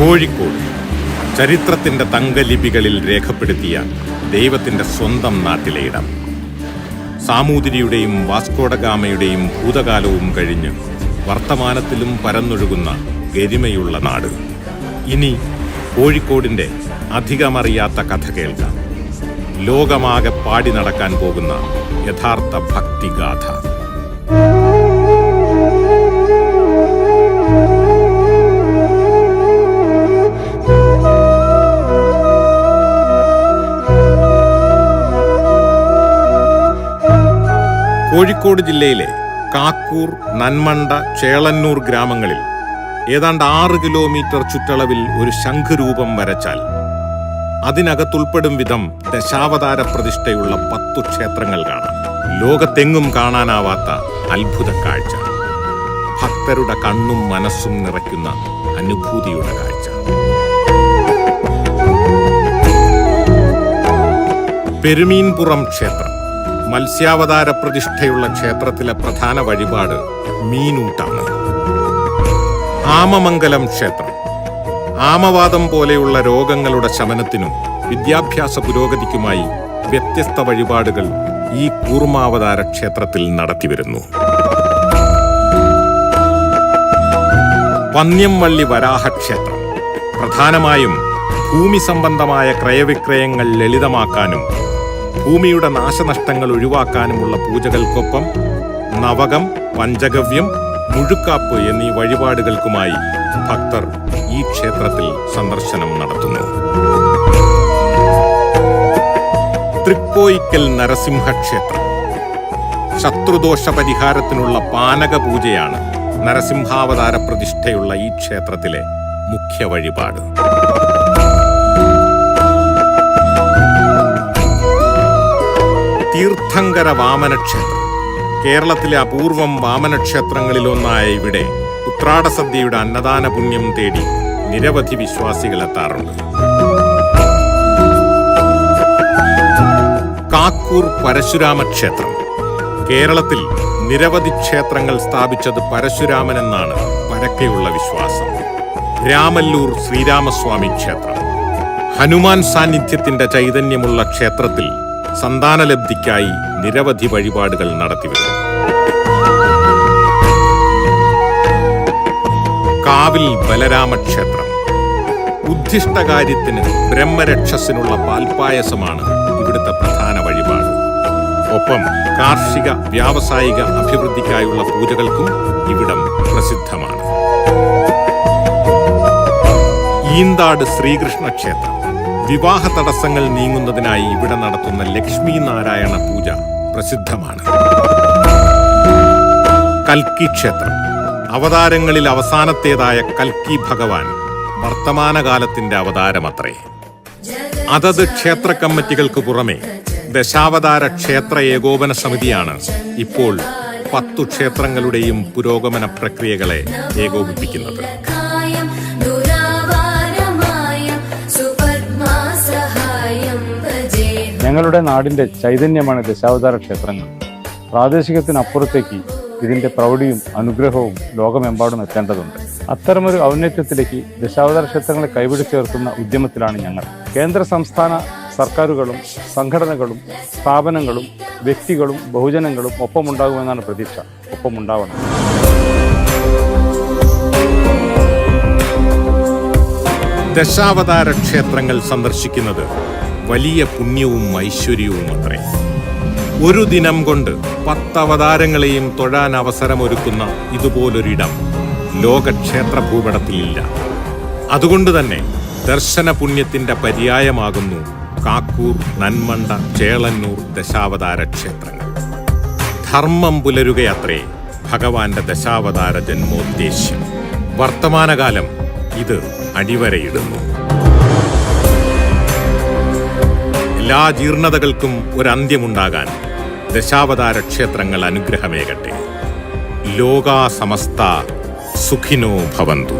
കോഴിക്കോട് ചരിത്രത്തിന്റെ തങ്കലിപികളിൽ രേഖപ്പെടുത്തിയ ദൈവത്തിന്റെ സ്വന്തം നാട്ടിലെ ഇടം. സാമൂതിരിയുടെയും വാസ്കോഡഗാമയുടെയും ഭൂതകാലവും കഴിഞ്ഞ് വർത്തമാനത്തിലും പരന്നൊഴുകുന്ന ഗരിമയുള്ള നാട്. ഇനി കോഴിക്കോടിന്റെ അധികമറിയാത്ത കഥ കേൾക്കാം. ലോകമാകെ പാടി നടക്കാൻ പോകുന്ന യഥാർത്ഥ ഭക്തിഗാഥ. കോഴിക്കോട് ജില്ലയിലെ കാക്കൂർ നന്മണ്ട ചേളന്നൂർ ഗ്രാമങ്ങളിൽ ഏതാണ്ട് ആറ് കിലോമീറ്റർ ചുറ്റളവിൽ ഒരു ശംഖുരൂപം വരച്ചാൽ അതിനകത്തുൾപ്പെടും വിധം ദശാവതാര പ്രതിഷ്ഠയുള്ള പത്തു ക്ഷേത്രങ്ങൾ കാണാം. ലോകത്തെങ്ങും കാണാനാവാത്ത അത്ഭുത കാഴ്ച. ഭക്തരുടെ കണ്ണും മനസ്സും നിറയ്ക്കുന്ന അനുഭൂതിയുടെ കാഴ്ച. പെരുമീൻപുറം ക്ഷേത്രം. മത്സ്യാവതാര പ്രതിഷ്ഠയുള്ള ക്ഷേത്രത്തിലെ പ്രധാന വഴിപാട് മീനൂട്ടാണ്. ആമമംഗലം ക്ഷേത്രം. ആമവാദം പോലെയുള്ള രോഗങ്ങളുടെ ശമനത്തിനും വിദ്യാഭ്യാസ പുരോഗതിക്കുമായി വ്യത്യസ്ത വഴിപാടുകൾ ഈ കൂർമാവതാര ക്ഷേത്രത്തിൽ നടത്തിവരുന്നു. പന്ന്യംവള്ളി വരാഹ ക്ഷേത്രം. പ്രധാനമായും ഭൂമി സംബന്ധമായ ക്രയവിക്രയങ്ങൾ ലളിതമാക്കാനും ഭൂമിയുടെ നാശനഷ്ടങ്ങൾ ഒഴിവാക്കാനുമുള്ള പൂജകൾക്കൊപ്പം നവകം പഞ്ചഗവ്യം മുഴുക്കാപ്പ് എന്നീ വഴിപാടുകൾക്കുമായി ഭക്തർ ഈ ക്ഷേത്രത്തിൽ സന്ദർശനം നടത്തുന്നു. തൃക്കോയിക്കൽ നരസിംഹക്ഷേത്രം. ശത്രുദോഷ പരിഹാരത്തിനുള്ള പാനക പൂജയാണ് നരസിംഹാവതാര പ്രതിഷ്ഠയുള്ള ഈ ക്ഷേത്രത്തിലെ മുഖ്യ വഴിപാട്. തീർത്ഥങ്കര വാമനക്ഷേത്രം. കേരളത്തിലെ അപൂർവം വാമനക്ഷേത്രങ്ങളിലൊന്നായ ഇവിടെ ഉത്രാടസദ്യയുടെ അന്നദാന പുണ്യം തേടി നിരവധി വിശ്വാസികൾ എത്താറുണ്ട്. കാക്കൂർ പരശുരാമ ക്ഷേത്രം കേരളത്തിൽ നിരവധി ക്ഷേത്രങ്ങൾ സ്ഥാപിച്ചത് പരശുരാമൻ എന്നാണ് പരക്കെയുള്ള വിശ്വാസം. രാമല്ലൂർ ശ്രീരാമസ്വാമി ക്ഷേത്രം. ഹനുമാൻ സാന്നിധ്യത്തിന്റെ ചൈതന്യമുള്ള ക്ഷേത്രത്തിൽ സന്താനലബ്ധിക്കായി നിരവധി വഴിപാടുകൾ നടത്തിവരുന്നു. കാവിൽ ബലരാമക്ഷേത്രം. ഉദ്ദിഷ്ടകാര്യത്തിന് ബ്രഹ്മരക്ഷസിനുള്ള പാൽപ്പായസമാണ് ഇവിടുത്തെ പ്രധാന വഴിപാട്. ഒപ്പം കാർഷിക വ്യാവസായിക അഭിവൃദ്ധിക്കായുള്ള പൂജകൾക്കും ഇവിടം പ്രസിദ്ധമാണ്. ഈന്താട് ശ്രീകൃഷ്ണ ക്ഷേത്രം വിവാഹ തടസ്സങ്ങൾ നീങ്ങുന്നതിനായി ഇവിടെ നടത്തുന്ന ലക്ഷ്മി നാരായണ പൂജ പ്രസിദ്ധമാണ്. കൽക്കി ക്ഷേത്രം. അവതാരങ്ങളിൽ അവസാനത്തേതായ കൽക്കി ഭഗവാൻ വർത്തമാനകാലത്തിന്റെ അവതാരമത്രേ. അതത് ക്ഷേത്ര കമ്മിറ്റികൾക്ക് പുറമെ ദശാവതാര ക്ഷേത്ര ഏകോപന സമിതിയാണ് ഇപ്പോൾ പത്തു ക്ഷേത്രങ്ങളുടെയും പുരോഗമന പ്രക്രിയകളെ ഏകോപിപ്പിക്കുന്നത്. ഞങ്ങളുടെ നാടിന്റെ ചൈതന്യമാണ് ദശാവതാര ക്ഷേത്രങ്ങൾ. പ്രാദേശികത്തിനപ്പുറത്തേക്ക് ഇതിന്റെ പ്രൗഢിയും അനുഗ്രഹവും ലോകമെമ്പാടും എത്തേണ്ടതുണ്ട്. അത്തരമൊരു ഔന്നത്യത്തിലേക്ക് ദശാവതാര ക്ഷേത്രങ്ങളെ കൈപിടിച്ചുയർത്തുന്ന ഉദ്യമത്തിലാണ് ഞങ്ങൾ. കേന്ദ്ര സംസ്ഥാന സർക്കാരുകളും സംഘടനകളും സ്ഥാപനങ്ങളും വ്യക്തികളും ബഹുജനങ്ങളും ഒപ്പമുണ്ടാകുമെന്നാണ് പ്രതീക്ഷ. ഒപ്പമുണ്ടാവണം. ദശാവതാര ക്ഷേത്രങ്ങൾ സന്ദർശിക്കുന്നത് വലിയ പുണ്യവും ഐശ്വര്യവും അത്രേ ഒരു ദിനം കൊണ്ട് പത്തവതാരങ്ങളെയും തൊഴാൻ അവസരമൊരുക്കുന്ന ഇതുപോലൊരിടം ലോകക്ഷേത്ര ഭൂപടത്തിലില്ല. അതുകൊണ്ട് തന്നെ ദർശന പുണ്യത്തിന്റെ പര്യായമാകുന്നു കാക്കൂർ നന്മണ്ട ചേളന്നൂർ ദശാവതാര ക്ഷേത്രങ്ങൾ. ധർമ്മം പുലരുകയത്രേ ഭഗവാന്റെ ദശാവതാര ജന്മോദ്ദേശ്യം. വർത്തമാനകാലം ഇത് അടിവരയിടുന്നു. എല്ലാ ജീർണതകൾക്കും ഒരന്ത്യമുണ്ടാകാൻ ദശാവതാര ക്ഷേത്രങ്ങൾ അനുഗ്രഹമേകട്ടെ. ലോകാ സമസ്ത സുഖിനോ ഭവന്തു.